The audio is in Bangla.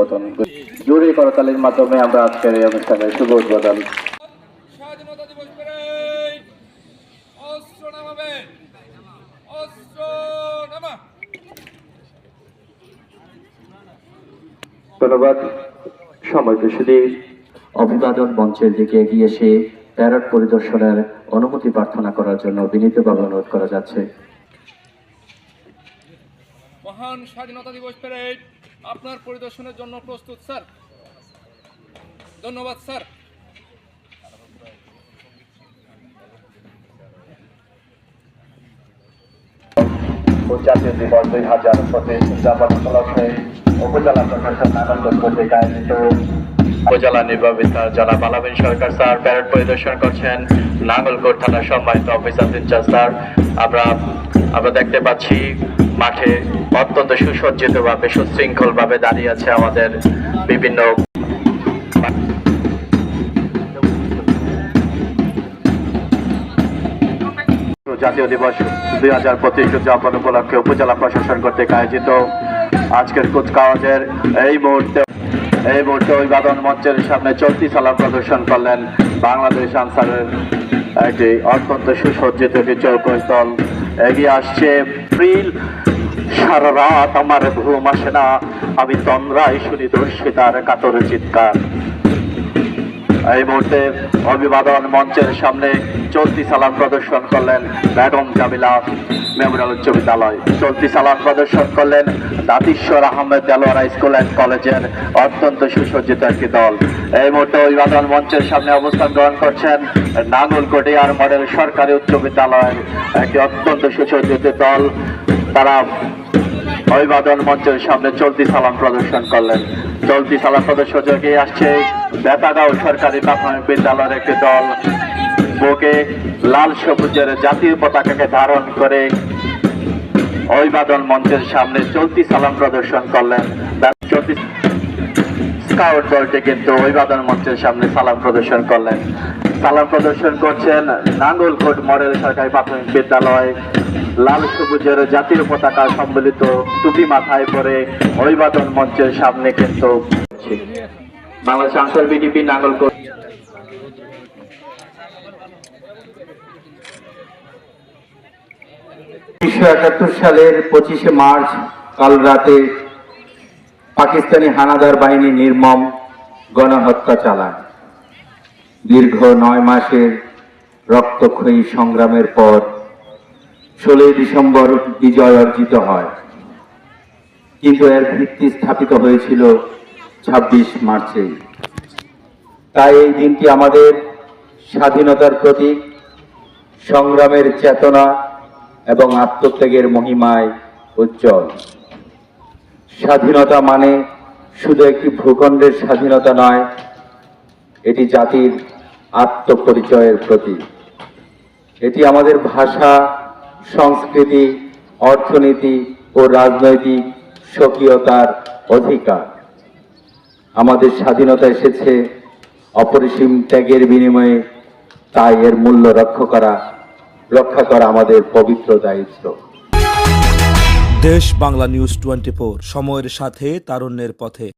উদ্বোধন। জুড়ি করতালির মাধ্যমে আমরা আজকের এই অনুষ্ঠানের শুভ উদ্বোধন। স্বাধীনতা দিবস প্যারেড অস্ত্র নামাবে। অস্ত্র নামা। ধন্যবাদ। সময় প্রসূতি অভিবাদন মঞ্চের দিকে এগিয়ে এসে প্যারেড পরিদর্শনের অনুমতি প্রার্থনা করার জন্য বিনীতভাবে অনুরোধ করা যাচ্ছে। মহান স্বাধীনতা দিবস প্যারেড আপনার পরিদর্শনের জন্য প্রস্তুত, স্যার। ধন্যবাদ, স্যার। জাতীয় দিবস দুই হাজার পঁচিশ উদযাপন উপলক্ষে উপজেলা প্রশাসন নারায়ণগঞ্জ কর্তৃক আয়োজিত। উপজেলা নির্বাহী স্যার জনাব আলামিন সরকার, স্যার, প্যারেড পরিদর্শন করছেন নাঙ্গলকোট থানার সম্মানিত অফিসার ইনচার্জ স্যার। আমরা আমরা দেখতে পাচ্ছি মাঠে অত্যন্ত সুসজ্জিতভাবে সুশৃঙ্খলভাবে দাঁড়িয়ে আছে আমাদের বিভিন্ন জাতীয় দিবস দুই হাজার পঁচিশ উদযাপন উপলক্ষে উপজেলা প্রশাসন কর্তৃক আয়োজিত আজকের কুচকাওয়াজের এই মুহূর্তে এই মুহূর্তে অভিবাদন মঞ্চের সামনে চলতি সালাম প্রদর্শন করলেন বাংলাদেশ আনসারের একটি অত্যন্ত সুসজ্জিত একটি চৌকস এগিয়ে আসছে প্রিল সারা রাত আমার ঘুম আসে না। আমি তন্দ্রায় শুনি দর্শিতার কাতর চিৎকার। এই মুহূর্তে অভিবাদন মঞ্চের সামনে চলতি সালাম প্রদর্শন করলেন ম্যাডম জামিলা মেমোরিয়াল উচ্চ বিদ্যালয়। চলতি সালাম প্রদর্শন করলেন দাতিশ্বর আহমেদ দেলোয়ারা স্কুল অ্যান্ড কলেজের অত্যন্ত সুসজ্জিত একটি দল। এই মুহূর্তে অভিবাদন মঞ্চের সামনে অবস্থান গ্রহণ করছেন নাঙ্গলকোটিয়ার মডেল সরকারি উচ্চ বিদ্যালয়ের একটি অত্যন্ত সুসজ্জিত দল। তারা অভিবাদন মঞ্চের সামনে চলতি সালাম প্রদর্শন করলেন। চলতি সালাম প্রদর্শন যোগে আসছে বেতাগাঁও সরকারি প্রাথমিক বিদ্যালয়ের একটি দল। বুকে লাল সবুজের জাতীয় পতাকাকে ধারণ করে অভিবাদন মঞ্চের সামনে চলতি সালাম প্রদর্শন করলেন। চলতি স্কাউট দলটি কিন্তু অভিবাদন মঞ্চের সামনে সালাম প্রদর্শন করলেন। সালাম প্রদর্শন করছেন নাঙ্গলকোট মডেল সরকারি প্রাথমিক বিদ্যালয়, লাল সবুজের জাতীয় পতাকা সম্বলিত টুপি মাথায় পরে অভিবাদন মঞ্চের সামনে কিন্তু বাংলাদেশ আনসার বিডিপি নাঙ্গলকোট। একাত্তর সালের পঁচিশে মার্চ, কাল রাতে পাকিস্তানি হানাদার বাহিনী নির্মম গণহত্যা চালায়। দীর্ঘ নয় মাসের রক্তক্ষয়ী সংগ্রামের পর ষোলোই ডিসেম্বর বিজয় অর্জিত হয়। কিন্তু এর ভিত্তি স্থাপিত হয়েছিল ছাব্বিশ মার্চে। তাই এই দিনটি আমাদের স্বাধীনতার প্রতীক, সংগ্রামের চেতনা এবং আত্মত্যাগের মহিমায় উজ্জ্বল। স্বাধীনতা মানে শুধু একটি ভূখণ্ডের স্বাধীনতা নয়, এটি জাতির আত্মপরিচয়ের প্রতীক। এটি আমাদের ভাষা, সংস্কৃতি, অর্থনীতি ও রাজনৈতিক স্বকীয়তার অধিকার। আমাদের স্বাধীনতা এসেছে অপরিসীম ত্যাগের বিনিময়ে, তাই এর মূল্য রক্ষা করা রক্ষা করা আমাদের পবিত্র দায়িত্ব। দেশ বাংলা নিউজ টোয়েন্টি সময়ের সাথে তারুণ্যের পথে।